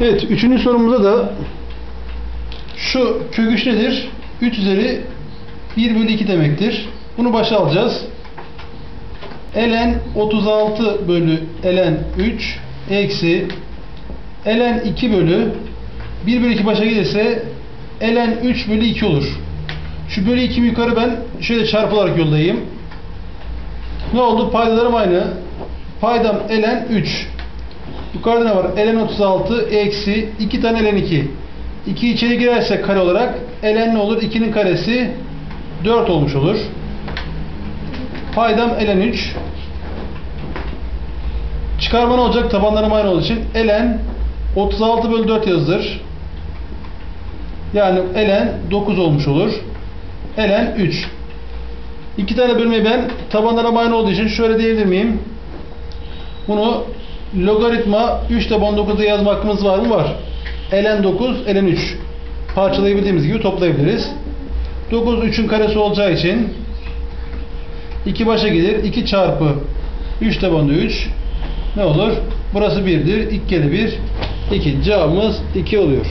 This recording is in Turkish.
Evet, üçüncü sorumuzda da şu kök 3 nedir? 3 üzeri 1 bölü 2 demektir. Bunu başa alacağız. ln 36 bölü ln 3 eksi ln 2 bölü 1 bölü 2 başa gelirse ln 3 bölü 2 olur. Şu bölü 2'mi yukarı ben şöyle çarpılarak yollayayım. Ne oldu? Paydalarım aynı. Paydam ln 3. Yukarıda ne var? ln 36 eksi 2 tane ln 2. 2 içeri girerse kare olarak ln ne olur? 2'nin karesi 4 olmuş olur. Paydam ln 3. Çıkarma ne olacak? Tabanlarım aynı olduğu için ln 36 bölü 4 yazılır. Yani ln 9 olmuş olur. ln 3. İki tane bölmeyi ben tabanlarım aynı olduğu için şöyle diyebilir miyim? Bunu logaritma 3 taban 9'da yazma hakkımız var mı? Var. ln 9, ln 3. Parçalayabildiğimiz gibi toplayabiliriz. 9 3'ün karesi olacağı için 2 başa gelir. 2 çarpı 3 tabanı 3 ne olur? Burası 1'dir. 2 kere 1 2. Cevabımız 2 oluyor.